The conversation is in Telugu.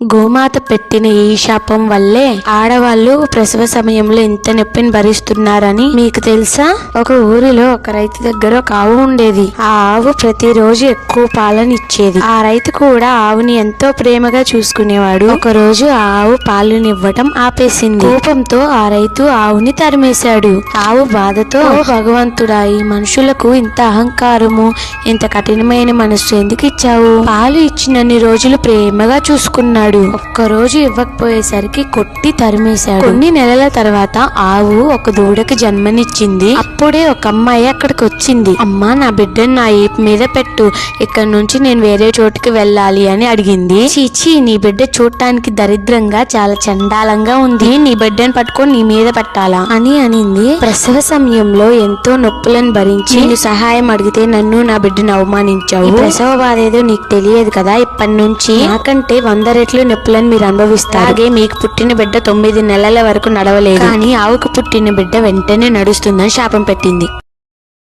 గోమాత పెట్టిన ఈ శాపం వల్లే ఆడవాళ్ళు ప్రసవ సమయంలో ఇంత నొప్పిని భరిస్తున్నారని మీకు తెలుసా? ఒక ఊరిలో ఒక రైతు దగ్గర ఒక ఆవు ఉండేది. ఆ ఆవు ప్రతిరోజు ఎక్కువ పాలను ఇచ్చేది ఆ రైతు కూడా ఆవుని ఎంతో ప్రేమగా చూసుకునేవాడు. ఒక రోజు ఆ ఆవు పాలునివ్వటం ఆపేసింది. కోపంతో ఆ రైతు ఆవుని తరిమేశాడు. ఆవు బాధతో భగవంతుడా ఈ మనుషులకు ఇంత అహంకారము ఇంత కఠినమైన మనసు ఎందుకు ఇచ్చావు? పాలు ఇచ్చినన్ని రోజులు ప్రేమగా చూసుకున్నాడు. ఒక్క రోజు ఇవ్వకపోయేసరికి కొట్టి తరిమేశాడు. కొన్ని నెలల తర్వాత ఆవు ఒక దూడకి జన్మనిచ్చింది. అప్పుడే ఒక అమ్మాయి అక్కడికి వచ్చింది అమ్మా నా బిడ్డను నా ఈపు మీద పెట్టు. ఇక్కడ నుంచి నేను వేరే చోటుకి వెళ్ళాలి అని అడిగింది. చీచి నీ బిడ్డ చూడటానికి దరిద్రంగా చాలా చండాలంగా ఉంది. నీ బిడ్డను పట్టుకొని నీ మీద పెట్టాలా? అని అనింది. ప్రసవ సమయంలో ఎంతో నొప్పులను భరించి నేను సహాయం అడిగితే నన్ను నా బిడ్డను అవమానించావు. ప్రసవ బాధ ఏదో నీకు తెలియదు కదా ఇప్పటి నుంచి. నాకంటే వంద రెట్లు నొప్పులను మీరు అనుభవిస్తారు. అలాగే మీకు పుట్టిన బిడ్డ తొమ్మిది నెలల వరకు నడవలేదు. కానీ ఆవుకు పుట్టిన బిడ్డ వెంటనే నడుస్తుందని శాపం పెట్టింది.